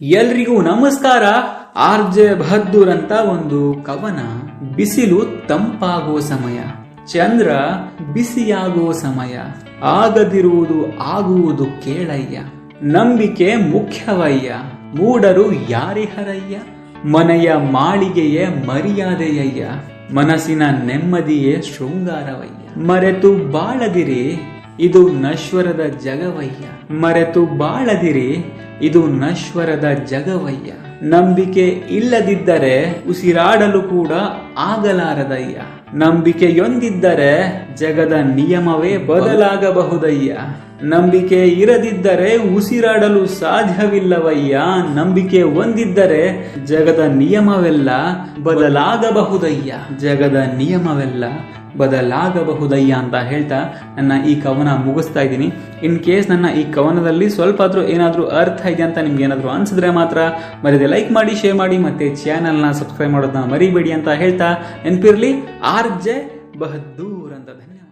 ಎಲ್ರಿಗೂ ನಮಸ್ಕಾರ. R J Bahadur ಅಂತ ಒಂದು ಕವನ, ಬಿಸಿಲು ತಂಪಾಗೋ ಸಮಯ, ಚಂದ್ರ ಬಿಸಿಯಾಗೋ ಸಮಯ, ಆಗದಿರುವುದು ಆಗುವುದು ಕೇಳಯ್ಯ, ನಂಬಿಕೆ ಮುಖ್ಯವಯ್ಯ, ಮೂಡರು ಯಾರಿಹರಯ್ಯ ಮನೆಯ ಮಾಳಿಗೆಯೇ ಮರ್ಯಾದೆಯಯ್ಯ, ಮನಸ್ಸಿನ ನೆಮ್ಮದಿಯೇ ಶೃಂಗಾರವಯ್ಯ. ಮರೆತು ಬಾಳದಿರಿ, ಇದು ನಶ್ವರದ ಜಗವಯ್ಯ, ಮರೆತು ಬಾಳದಿರಿ ಇದು ನಶ್ವರದ ಜಗವಯ್ಯ. ನಂಬಿಕೆ ಇಲ್ಲದಿದ್ದರೆ ಉಸಿರಾಡಲು ಕೂಡ ಆಗಲಾರದಯ್ಯ. ನಂಬಿಕೆಯೊಂದಿದ್ದರೆ ಜಗದ ನಿಯಮವೇ ಬದಲಾಗಬಹುದಯ್ಯ. ನಂಬಿಕೆ ಇರದಿದ್ದರೆ ಉಸಿರಾಡಲು ಸಾಧ್ಯವಿಲ್ಲವಯ್ಯ. ನಂಬಿಕೆ ಹೊಂದಿದ್ದರೆ ಜಗದ ನಿಯಮವೆಲ್ಲ ಬದಲಾಗಬಹುದಯ್ಯ. ಜಗದ ನಿಯಮವೆಲ್ಲ ಬದಲಾಗಬಹುದಯ್ಯ ಅಂತ ಹೇಳ್ತಾ ನನ್ನ ಈ ಕವನ ಮುಗಿಸ್ತಾ ಇದ್ದೀನಿ. ಇನ್ ಕೇಸ್ ನನ್ನ ಈ ಕವನದಲ್ಲಿ ಸ್ವಲ್ಪ ಆದ್ರೂ ಏನಾದರೂ ಅರ್ಥ ಇದೆ ಅಂತ ನಿಮ್ಗೆ ಏನಾದರೂ ಅನ್ಸಿದ್ರೆ ಮಾತ್ರ ಮರಿದೆ ಲೈಕ್ ಮಾಡಿ, ಶೇರ್ ಮಾಡಿ ಮತ್ತೆ ಚಾನಲ್ನ ಸಬ್ಸ್ಕ್ರೈಬ್ ಮಾಡೋದನ್ನ ಮರಿಬೇಡಿ ಅಂತ ಹೇಳ್ತಾ ನೆನಪಿರ್ಲಿ. ಆರ್ ಜೆ ಬಹದ್ದೂರ್ ಅಂತ. ಧನ್ಯವಾದ.